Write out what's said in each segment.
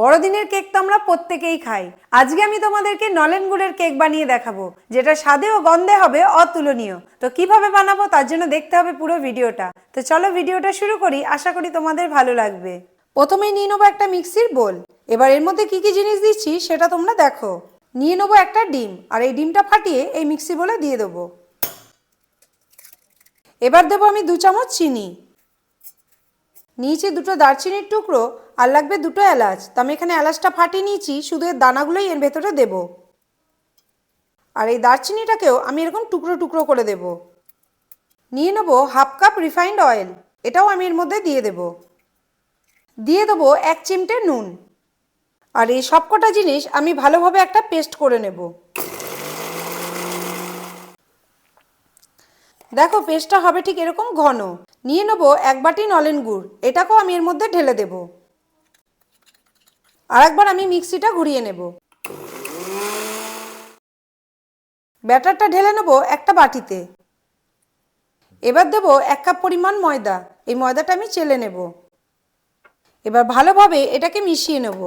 বড়দিনের কেক তো আমরা প্রত্যেকেই খাই। আজকে আমি তোমাদেরকে নলেন গুড়ের কেক বানিয়ে দেখাবো, যেটা স্বাদে ও গন্ধে হবে অতুলনীয়। তো কীভাবে বানাবো তার জন্য দেখতে হবে পুরো ভিডিওটা। তো চলো ভিডিওটা শুরু করি, আশা করি তোমাদের ভালো লাগবে। প্রথমেই নিয়ে নেব একটা মিক্সির বোল। এবার এর মধ্যে কি কি জিনিস দিচ্ছি সেটা তোমরা দেখো। নিয়ে নেব একটা ডিম, আর এই ডিমটা ফাটিয়ে এই মিক্সি বলে দিয়ে দেবো। এবার দেবো আমি দু চামচ চিনি। নিয়েছি দুটো দারচিনির টুকরো আর লাগবে দুটো এলাচ। তো আমি এখানে এলাচটা ফাটিয়ে নিয়েছি, শুধু এর দানাগুলোই এর ভেতরে দেব। আর এই দারচিনিটাকেও আমি এরকম টুকরো টুকরো করে দেব। নিয়ে নেব হাফ কাপ রিফাইন্ড অয়েল, এটাও আমি এর মধ্যে দিয়ে দেব। দিয়ে দেবো এক চিমটে নুন। আর এই সবকটা জিনিস আমি ভালোভাবে একটা পেস্ট করে নেব। দেখো, পেস্টটা হবে ঠিক এরকম ঘন। নিয়ে নেব এক বাটি নলেন গুড়। এটাকেও আমি এর মধ্যে ঢেলে দেব। আর একবার আমি মিক্সিটা ঘুরিয়ে নেব। ব্যাটারটা ঢেলে নেব একটা বাটিতে। এবার দেব এক কাপ পরিমাণ ময়দা। এই ময়দাটা আমি চেলে নেব। এবার ভালোভাবে এটাকে মিশিয়ে নেব।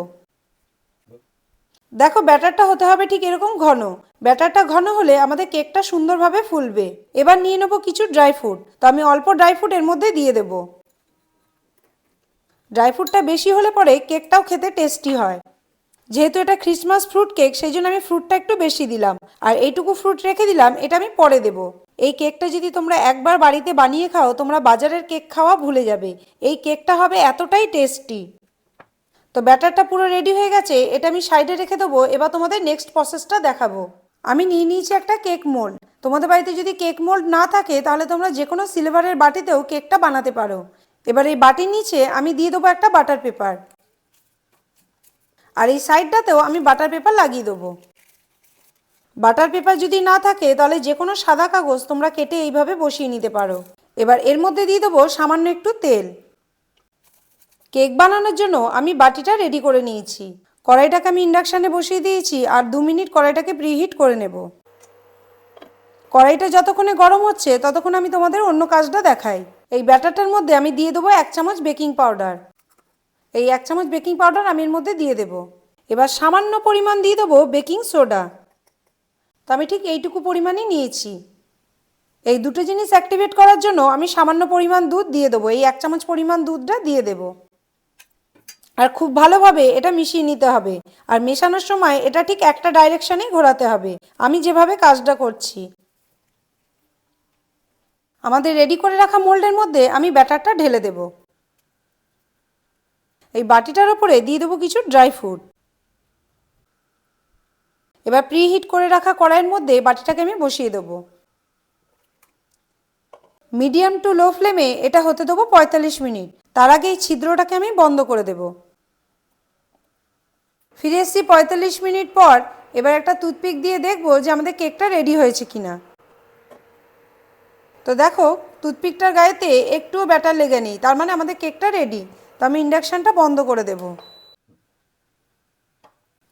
দেখো, ব্যাটারটা হতে হবে ঠিক এরকম ঘন। ব্যাটারটা ঘন হলে আমাদের কেকটা সুন্দরভাবে ফুলবে। এবার নিয়ে নেব কিছু ড্রাই ফ্রুট। তো আমি অল্প ড্রাই ফ্রুট এর মধ্যে দিয়ে দেব। ড্রাই ফ্রুটটা বেশি হলে পরে কেকটাও খেতে টেস্টি হয়। যেহেতু এটা ক্রিসমাস ফ্রুট কেক, সেই জন্য আমি ফ্রুটটা একটু বেশি দিলাম। আর এইটুকু ফ্রুট রেখে দিলাম, এটা আমি পরে দেব। এই কেকটা যদি তোমরা একবার বাড়িতে বানিয়ে খাও, তোমরা বাজারের কেক খাওয়া ভুলে যাবে। এই কেকটা হবে এতটাই টেস্টি। তো ব্যাটারটা পুরো রেডি হয়ে গেছে, এটা আমি সাইডে রেখে দেবো, এবার তোমাদের নেক্সট প্রসেসটা দেখাবো। আমি নিয়ে নিয়েছি একটা কেক মোল্ড তোমাদের বাড়িতে যদি কেক মোল্ড না থাকে, তাহলে তোমরা যে কোনো সিলভারের বাটিতেও কেকটা বানাতে পারো। এবার এই বাটির নিচে আমি দিয়ে দেবো একটা বাটার পেপার আর এই সাইডটাতেও আমি বাটার পেপার লাগিয়ে দেবো। বাটার পেপার যদি না থাকে, তাহলে যে কোনো সাদা কাগজ তোমরা কেটে এইভাবে বসিয়ে নিতে পারো। এবার এর মধ্যে দিয়ে দেবো সামান্য একটু তেল। কেক বানানোর জন্য আমি বাটিটা রেডি করে নিয়েছি। কড়াইটাকে আমি ইন্ডাকশানে বসিয়ে দিয়েছি আর দু মিনিট কড়াইটাকে প্রিহিট করে নেব। কড়াইটা যতক্ষণে গরম হচ্ছে, ততক্ষণ আমি তোমাদের অন্য কাজটা দেখাই। এই ব্যাটারটার মধ্যে আমি দিয়ে দেবো এক চামচ বেকিং পাউডার এই এক চামচ বেকিং পাউডার আমি এর মধ্যে দিয়ে দেবো। এবার সামান্য পরিমাণ দিয়ে দেবো বেকিং সোডা তো আমি ঠিক এইটুকু পরিমাণই নিয়েছি। এই দুটো জিনিস অ্যাক্টিভেট করার জন্য আমি সামান্য পরিমাণ দুধ দিয়ে দেবো। এই এক চামচ পরিমাণ দুধটা দিয়ে দেবো। আর খুব ভালোভাবে এটা মিশিয়ে নিতে হবে। আর মেশানোর সময় এটা ঠিক একটা ডাইরেকশনেই ঘোরাতে হবে। আমি যেভাবে কাজটা করছি। আমাদের রেডি করে রাখা মোল্ডের মধ্যে আমি ব্যাটারটা ঢেলে দেব। এই বাটিটার ওপরে দিয়ে দেবো কিছু ড্রাই ফ্রুট এবার প্রি হিট করে রাখা কড়াইয়ের মধ্যে বাটিটাকে আমি বসিয়ে দেবো। মিডিয়াম টু লো ফ্লেমে এটা হতে দেবো পঁয়তাল্লিশ মিনিট। তার আগে এই ছিদ্রটাকে আমি বন্ধ করে দেব। ফিরে এসছি পঁয়তাল্লিশ মিনিট পর। এবার একটা টুথপিক দিয়ে দেখব যে আমাদের কেকটা রেডি হয়েছে কিনা। তো দেখো, টুথপিকটার গায়েতে একটুও ব্যাটার লেগে নেই, তার মানে আমাদের কেকটা রেডি। তো আমি ইন্ডাকশানটা বন্ধ করে দেব।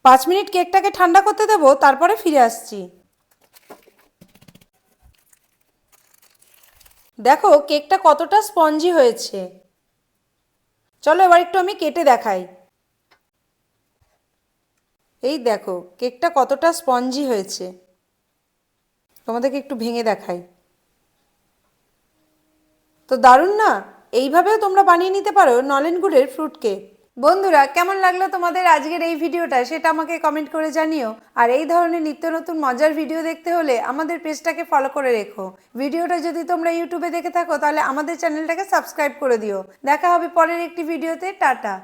পাঁচ মিনিট কেকটাকে ঠান্ডা করতে দেবো, তারপরে ফিরে আসছি। দেখো, কেকটা কতটা স্পঞ্জি হয়েছে। চলো এবার একটু আমি কেটে দেখাই। এই দেখো, কেকটা কতটা স্পঞ্জি হয়েছে। তোমাদেরকে একটু ভেঙে দেখাই। তো দারুণ না? এইভাবেও তোমরা বানিয়ে নিতে পারো নলেন গুড়ের ফ্রুট কেক। বন্ধুরা, কেমন লাগল তোমাদের আজকের এই ভিডিওটা সেটা আমাকে কমেন্ট করে জানিও। আর এই ধরনের নিত্য নতুন মজার ভিডিও দেখতে হলে আমাদের পেজটাকে ফলো করে রেখো। ভিডিওটা যদি তোমরা ইউটিউবে দেখে থাকো, তাহলে আমাদের চ্যানেলটাকে সাবস্ক্রাইব করে দিও। দেখা হবে পরের একটি ভিডিওতে, টাটা।